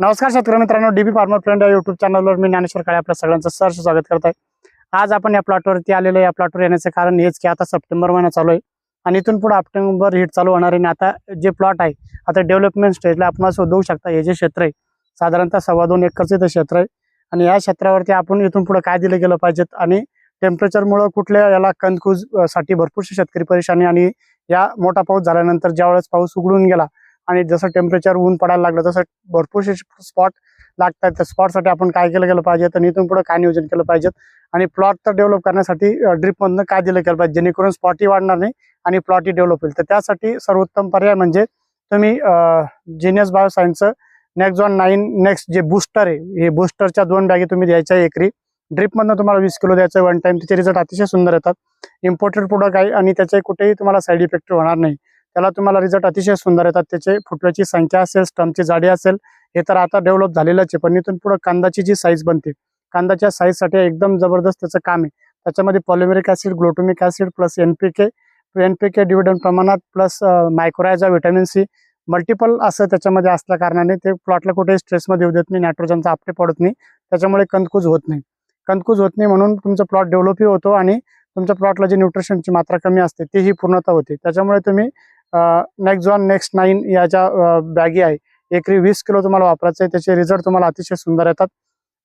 नमस्कार शेतकरी मित्रांनो डीबी फार्मर फ्रेंड या युट्यूब चॅनलवर मी ज्ञानेश्वर काळे आपल्या सगळ्यांचं सहर्ष स्वागत करत आहे आज आपण या प्लॉटवरती आलेलो या प्लॉटवर येण्याचं कारण हेच की आता सप्टेंबर महिना चालू आहे आणि इथून पुढे ऑक्टोबर हिट चालू होणार आहे. आणि आता जे प्लॉट आहे आता डेव्हलपमेंट स्टेजला आपण शोधवू शकता हे जे क्षेत्र आहे साधारणतः सव्वा दोन एकरचं इथं क्षेत्र आहे. आणि या क्षेत्रावरती आपण इथून पुढे काय दिलं गेलं पाहिजेत आणि टेम्परेचरमुळं कुठल्या याला कंदकूजसाठी भरपूरशी शेतकरी परेशानी आणि या मोठा पाऊस झाल्यानंतर ज्यावेळेस पाऊस उघडून गेला आणि जसं टेम्परेचर ऊन पडायला लागलं तसं भरपूरसे स्पॉट लागतात. त्या स्पॉटसाठी आपण काय केलं गेलं पाहिजे? तर इथून पुढे काय नियोजन केलं पाहिजे? आणि प्लॉट तर डेव्हलप करण्यासाठी ड्रिपमधनं काय दिलं गेलं पाहिजे? जेणेकरून स्पॉटही वाढणार नाही आणि प्लॉटही डेव्हलप होईल. तर त्यासाठी सर्वोत्तम पर्याय म्हणजे तुम्ही जिनियस बायोसायन्सचं नेक्स्ट वन नाईन नेक्स्ट जे बूस्टर आहे हे बूस्टरच्या दोन बॅगे तुम्ही द्यायच्या आहे एकरी. ड्रिपमधनं तुम्हाला वीस किलो द्यायचं वन टाइम त्याचे रिझल्ट अतिशय सुंदर येतात. इम्पोर्टेड प्रोडक्ट आहे आणि त्याचे कुठेही तुम्हाला साईड इफेक्ट होणार नाही. त्याला तुम्हाला रिझल्ट अतिशय सुंदर येतात. त्याचे फुटव्याची संख्या असेल स्टमची जाडी असेल हे तर आता डेव्हलप झालेलंच आहे. पण इथून पुढे कांदाची जी साईज बनते कांदाच्या साईजसाठी एकदम जबरदस्त त्याचं काम आहे. त्याच्यामध्ये polymeric acid glutamic acid plus N P K N P K dividend प्रमाणात plus mycorrhiza vitamin C multiple असं त्याच्यामध्ये असल्या कारणाने ते प्लॉटला कुठेही स्ट्रेसमध्ये येऊ देत नाही नायट्रोजनचा आपटे पडत नाही. त्याच्यामुळे कंदकूज होत नाही. कंदकूज होत नाही म्हणून तुमचं प्लॉट डेव्हलपही होतो आणि तुमच्या प्लॉटला जी न्यूट्रिशनची मात्रा कमी असते तीही पूर्णता होते. त्याच्यामुळे तुम्ही नेक्स्ट नेक्स्ट नाईन याच्या बॅगी आहे. एकरी वीस किलो तुम्हाला वापरायचं आहे. त्याचे रिझल्ट तुम्हाला अतिशय सुंदर येतात.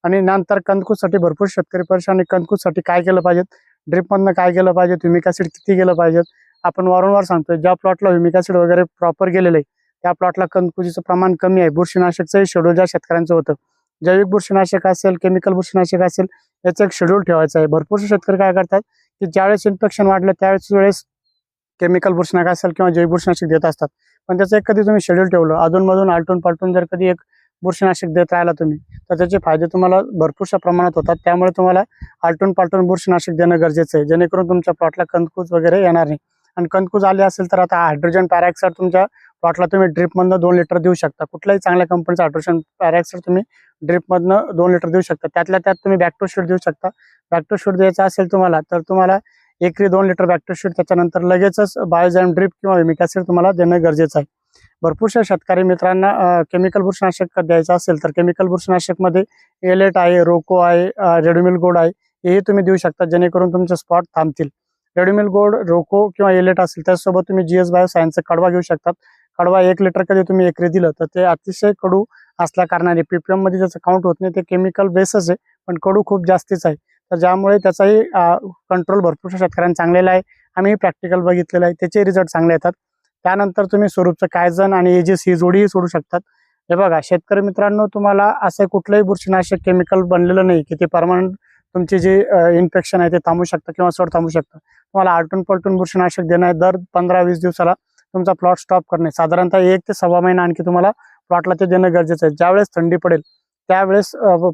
आणि नंतर कंदकूजसाठी भरपूर शेतकरी परेशान आणि कंदकूजसाठी काय केलं पाहिजे ड्रिपमधनं काय केलं पाहिजे ह्युमिक किती गेलं पाहिजे आपण वारंवार सांगतोय ज्या प्लॉटला ह्युमिक वगैरे प्रॉपर गेलेलं आहे त्या प्लॉटला कंदकुजीचं प्रमाण कमी आहे. बुरशीनाशकचंही शेड्यूल ज्या शेतकऱ्यांचं होतं. जैविक बुरशीनाशक असेल केमिकल बुरशीनाशक असेल याचं एक शेड्यूल ठेवायचं आहे. भरपूरसे शेतकरी काय करतात की ज्यावेळेस इन्फेक्शन वाढलं त्यावेळेस वेळेस केमिकल बुरशीनाशक असेल किंवा जैव बुरशीनाशक देत असतात. पण त्याचं एक कधी तुम्ही शेड्यूल ठेवलं अधूनमधून आलटून पालटून जर कधी एक बुरशीनाशक देत राहिला तुम्ही तर त्याचे फायदे तुम्हाला भरपूरशा प्रमाणात होतात. त्यामुळे तुम्हाला आलटून पालटून बुरशीनाशक देणं गरजेचं आहे. जेणेकरून तुमच्या प्लॉटला कंदकूज वगैरे येणार नाही. आणि कंदकूज आले असेल तर आता हायड्रोजन पॅरॉक्साईड तुमच्या प्लॉटला तुम्ही ड्रिपमधनं दोन लिटर देऊ शकता. कुठल्याही चांगल्या कंपनीचं हायड्रोजन पॅरॉक्साईड तुम्ही ड्रिपमधनं दोन लिटर देऊ शकता. त्यातल्या त्यात तुम्ही बॅक्टोशीट देऊ शकता. बॅक्टोशीट द्यायचं असेल तुम्हाला तर तुम्हाला एकरी दोन लिटर बॅक्टरशीट त्याच्यानंतर लगेचच बायोजॅम ड्रिप किंवा विमिक तुम्हाला देणं गरजेचं आहे. भरपूरशा शेतकरी मित्रांना केमिकल बुरशीनाशक द्यायचं असेल तर केमिकल बुरशीनाशकमध्ये एलेट आहे रोको आहे रेडोमिल गोड आहे हेही तुम्ही देऊ शकता जेणेकरून तुमचे स्पॉट थांबतील. रेडोमिल गोड रोको किंवा एलेट असेल त्याचसोबत तुम्ही जी एस सायन्सचा कडवा घेऊ शकतात. कडवा एक लिटर कधी तुम्ही एकरी दिलं तर ते अतिशय कडू असल्या कारणाने पीपीएममध्ये त्याचं काउंट होत नाही ते केमिकल बेसच आहे पण कडू खूप जास्तीच आहे. तर ज्यामुळे त्याचाही कंट्रोल भरपूर शेतकऱ्यांना चांगलेला आहे. आम्ही प्रॅक्टिकल बघितलेलं आहे. त्याचे रिझल्ट चांगले येतात. त्यानंतर तुम्ही स्वरूपचं कायजन आणि एजीस ही जोडीही सोडू शकतात. हे बघा शेतकरी मित्रांनो तुम्हाला असं कुठलंही बुरशीनाशक केमिकल बनलेलं नाही की ते परमनंट तुमची जी इन्फेक्शन आहे ते थांबू शकतं किंवा सड थांबू शकतं. तुम्हाला आलटून पलटून बुरशीनाशक देणं आहे. दर पंधरा वीस दिवसाला तुमचा प्लॉट स्टॉप करणे. साधारणतः एक ते सव्वा महिना आणखी तुम्हाला प्लॉटला ते देणं गरजेचं आहे. ज्यावेळेस थंडी पडेल त्यावेळेस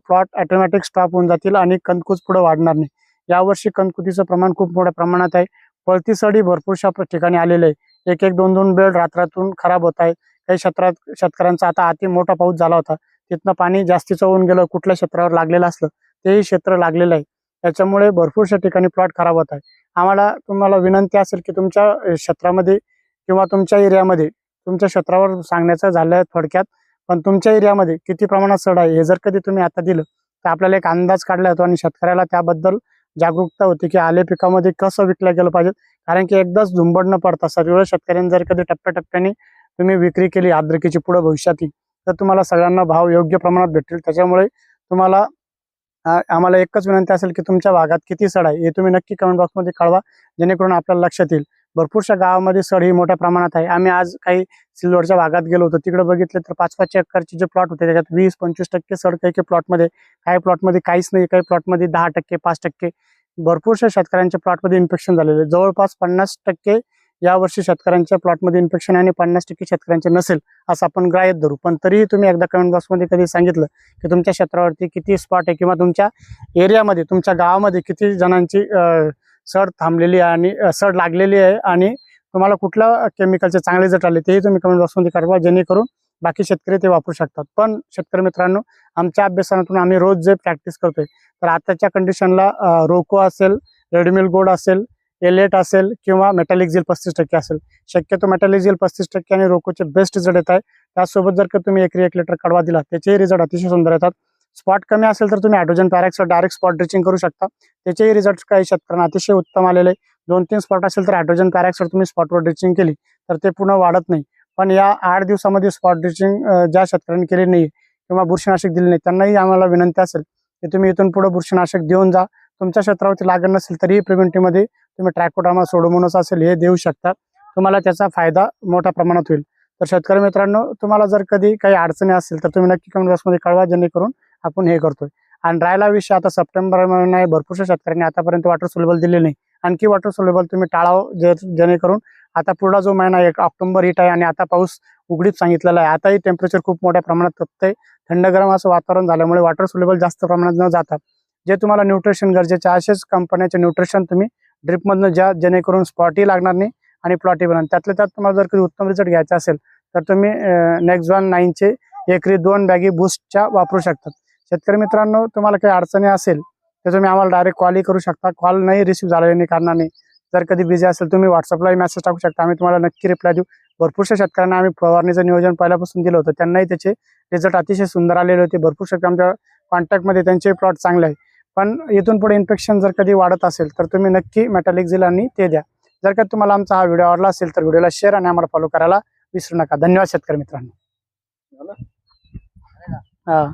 प्लॉट ऑटोमॅटिक स्टॉप होऊन जातील आणि कंदकूज पुढे वाढणार नाही. यावर्षी कंदकुतीचं प्रमाण खूप मोठ्या प्रमाणात आहे. पळती सडी भरपूरशा ठिकाणी आलेले आहे. एक एक दोन दोन बेड रात्रातून खराब होत आहे. काही क्षेत्रात शेतकऱ्यांचा आता अति मोठा पाऊस झाला होता. तिथनं पाणी जास्तीचं होऊन गेलं कुठल्या क्षेत्रावर लागलेलं असलं तेही क्षेत्र लागलेलं आहे. त्याच्यामुळे भरपूरशा ठिकाणी प्लॉट खराब होत आहे. आम्हाला तुम्हाला विनंती असेल की तुमच्या क्षेत्रामध्ये किंवा तुमच्या एरियामध्ये तुमच्या क्षेत्रावर सांगण्याचं झालं थोडक्यात. पण तुमच्या एरियामध्ये किती प्रमाणात सड आहे हे जर कधी तुम्ही आता दिलं तर आपल्याला एक अंदाज काढला जातो आणि शेतकऱ्याला त्याबद्दल जागरूकता होती की आले पिकामध्ये कसं विकलं गेलं पाहिजे. कारण की एकदाच झुंबड न पडता सर्व शेतकऱ्यांनी जर कधी टप्प्याटप्प्याने तुम्ही विक्री केली आद्रकीची पुढे भविष्यात तर तुम्हाला सगळ्यांना भाव योग्य प्रमाणात भेटतील. त्याच्यामुळे तुम्हाला आम्हाला एकच विनंती असेल की तुमच्या भागात किती सड आहे हे तुम्ही नक्की कमेंट बॉक्समध्ये कळवा जेणेकरून आपल्याला लक्षात येईल. भरपूरशा गावामध्ये सड ही मोठ्या प्रमाणात आहे. आम्ही आज काही सिल्लोडच्या भागात गेलो होतो. तिकडे बघितलं तर पाच पाच एकरचे जे प्लॉट होते त्याच्यात वीस पंचवीस टक्के सड काही काही प्लॉटमध्ये काही प्लॉटमध्ये काहीच नाही काही प्लॉटमध्ये दहा टक्के पाच टक्के. भरपूरशा शेतकऱ्यांच्या प्लॉटमध्ये इन्फेक्शन झालेले. जवळपास पन्नास टक्के यावर्षी शेतकऱ्यांच्या प्लॉटमध्ये इन्फेक्शन आणि पन्नास टक्के शेतकऱ्यांचे नसेल असं आपण ग्राह्यात धरू. पण तरीही तुम्ही एकदा कमेंट बॉक्समध्ये कधी सांगितलं की तुमच्या क्षेत्रावरती किती स्पॉट आहे किंवा तुमच्या एरियामध्ये तुमच्या गावामध्ये किती जणांची सड थांबलेली आहे आणि सड लागलेली आहे आणि तुम्हाला कुठल्या केमिकलचे चांगले जट आले तेही तुम्ही कमेंट बॉक्समध्ये कळवा जेणेकरून बाकी शेतकरी ते वापरू शकतात. पण शेतकरी मित्रांनो आमच्या अभ्यासातून आम्ही रोज जे प्रॅक्टिस करतोय तर आताच्या कंडिशनला रोको असेल रेडमिल गोड असेल एलेट असेल किंवा मेटॅलिक झील पस्तीस टक्के असेल. शक्यतो मेटॅलिक झील पस्तीस टक्के आणि रोकोचे बेस्ट रिझल्ट येत आहे. त्यासोबत जर का तुम्ही एकरी एक लिटर कडवा दिला त्याचेही रिझल्ट अतिशय सुंदर येतात. स्पॉट कमी असेल तर तुम्ही hydrogen peroxide direct spot drenching करू शकता. त्याचेही रिझल्ट काही शेतकऱ्यांना अतिशय उत्तम आलेले दोन तीन स्पॉट असेल तर हायड्रोजन पॅरॅक्सवर तुम्ही स्पॉटवर ड्रिचिंग केली तर ते पूर्ण वाढत नाही. पण या आठ दिवसामध्ये स्पॉट ड्रिचिंग ज्या शेतकऱ्यांनी केली नाही किंवा बुरशीनाशक दिले नाही त्यांनाही आम्हाला विनंती असेल की तुम्ही इथून पुढे बुरशीनाशक देऊन जा. तुमच्या क्षेत्रावरती लागण नसेल तरीही प्रिव्हेंटिव्हमध्ये तुम्ही ट्रॅकोड्रामा सोडोमोनस असेल हे देऊ शकता. तुम्हाला त्याचा फायदा मोठ्या प्रमाणात होईल. तर शेतकरी मित्रांनो तुम्हाला जर कधी काही अडचणी असेल तर तुम्ही नक्की कमेंट बॉक्समध्ये कळवा जेणेकरून आपण हे करतोय. आणि ड्रायला विषय आता सप्टेंबर महिना भरपूरशा शेतकऱ्यांनी आतापर्यंत वॉटर सोलेबल दिले नाही. आणखी वॉटर सोलेबल तुम्ही टाळावं जे जेणेकरून आता पुढला जो महिना एक ऑक्टोबर हिट आहे आणि आता पाऊस उघडीत सांगितलेला आहे. आताही टेम्परेचर खूप मोठ्या प्रमाणात तपतंय. थंड गरम असं वातावरण झाल्यामुळे वॉटर सोलेबल जास्त प्रमाणात न जाता जे तुम्हाला न्यूट्रिशन गरजेचे असेच कंपन्याचे न्यूट्रिशन तुम्ही ड्रिपमधनं ज्या जेणेकरून स्पॉटही लागणार नाही आणि प्लॉटही बनणार त्यातल्या त्यात तुम्हाला जर कधी उत्तम रिझल्ट घ्यायचा असेल तर तुम्ही नेक्स्ट वन नाईनचे एकरी दोन बॅगी बूस्टच्या वापरू शकतात. शेतकरी मित्रांनो तुम्हाला काही अडचणी असेल तर तुम्ही आम्हाला डायरेक्ट कॉलही करू शकता. कॉल नाही रिसिव्ह झालेले नाही कारणाने. जर कधी बिझी असेल तुम्ही व्हॉट्सअपलाही मेसेज टाकू शकता. आम्ही तुम्हाला नक्की रिप्लाय देऊ. भरपूरशा शेतकऱ्यांना आम्ही फवारणीचं नियोजन पहिल्यापासून दिलं होतं. त्यांनाही त्याचे रिझल्ट अतिशय सुंदर आलेले होते. भरपूर शेतकरी आमच्या कॉन्टॅक्टमध्ये त्यांचे प्लॉट चांगले आहे. पण इथून पुढे इन्फेक्शन जर कधी वाढत असेल तर तुम्ही नक्की मेटॅलिक झिल आणि ते द्या. जर का तुम्हाला आमचा हा व्हिडिओ आवडला असेल तर व्हिडिओला शेअर आणि आम्हाला फॉलो करायला विसरू नका. धन्यवाद शेतकरी मित्रांनो. हा.